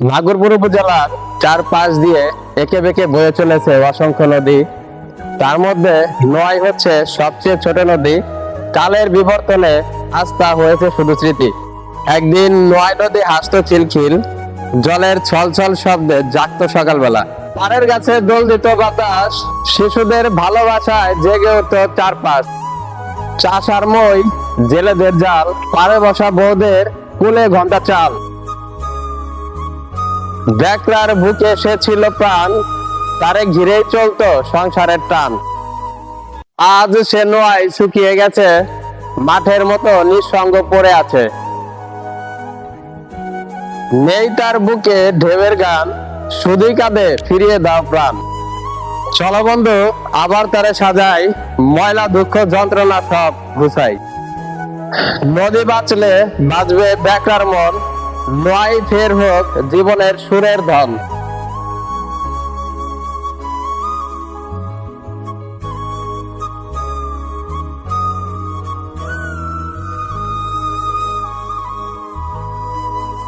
নাগরপুর উপজেলার চার পাশ দিয়ে একে বেঁকে বয়ে চলেছে অসংখ্য নদী। তার মধ্যে নয় হচ্ছে সবচেয়ে ছোট নদী। কালের বিবর্তনে আস্থা হয়েছে শুধু স্মৃতি। একদিন নয় নদী হাসত খিলখিল জলের ছলছল শব্দে জাগত সকালবেলা। পাড়ের গাছে দোল দিত বাতাস, শিশুদের ভালোবাসায় জেগে উঠত চারপাশ। চাষার মই, জেলেদের জাল, পাড়ে বসা বউদের কুলে ঘণ্টা চাল। দেখলার বুকে সে ছিল প্রাণ, তারে ঘিরেই চলতো সংসারের টান। আজ সে নয় শুকিয়ে গেছে, মাঠের মতো নিঃসঙ্গ পড়ে আছে। নেই তার বুকে ঢেউয়ের গান, শুধুই কাঁদে ফিরিয়ে দাও প্রাণ। চলো বন্ধু, আবার তারে সাজাই, ময়লা দুঃখ যন্ত্রণা সব গুছাই। নদী বাঁচলে বাঁচবে বেকার মন নয় ফের হোক জীবনের সুরের ধন।